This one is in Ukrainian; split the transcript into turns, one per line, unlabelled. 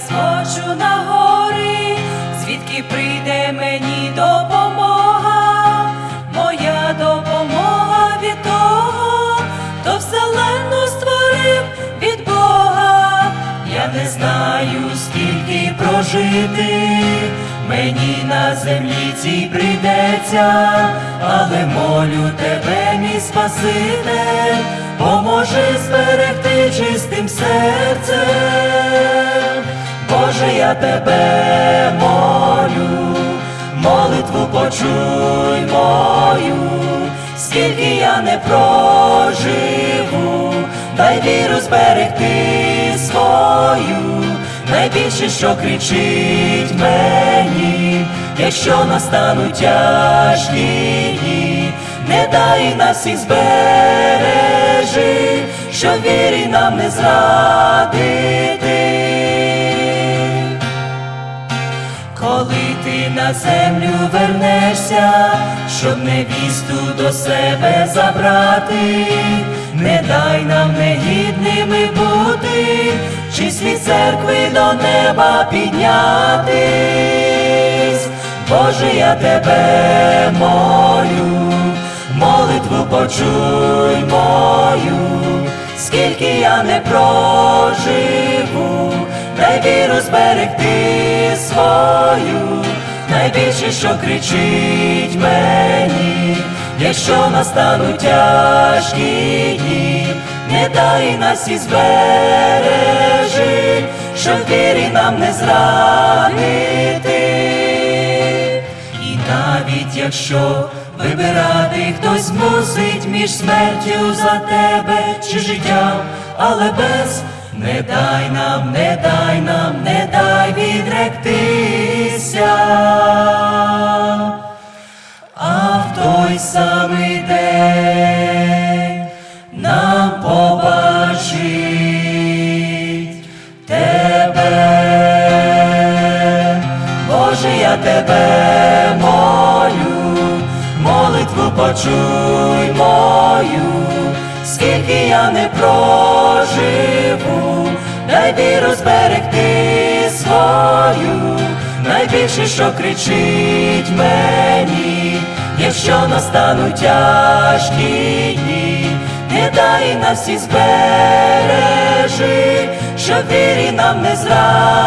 я сходжу на гори, звідки прийде мені допомога, моя допомога від того, хто вселенну створив від Бога. Я не знаю, скільки прожити, мені на землі цій прийдеться, але молю тебе, мій Спаситель, поможи зберегти чистим серцем. Тебе молю, молитву почуй мою, скільки я не проживу, дай віру зберегти свою, найбільше, що кричить мені, якщо настануть тяжкі дні, не дай нас всіх збережи, що вірі нам не зрадити. Коли ти на землю вернешся, щоб невісту до себе забрати, не дай нам негідними бути, числі церкви до неба піднятись. Боже, я тебе молю, молитву почуй мою, скільки я не проживу, дай віру зберегти свою, найбільше, що кричить мені, якщо настануть тяжкі дні, не дай нас і збережи, щоб вірі нам не зрадити. І навіть якщо вибирати хтось мусить між смертю за тебе чи життям, але без не дай нам, не дай нам, не дай відректися. А в той самий день нам побачить тебе. Боже, я тебе молю, молитву почуй мою, скільки я не проживу, дай віру зберегти свою, найбільше, що кричить мені, якщо настануть тяжкі дні, не дай нас всі збережи, щоб вірі нам не зрадити.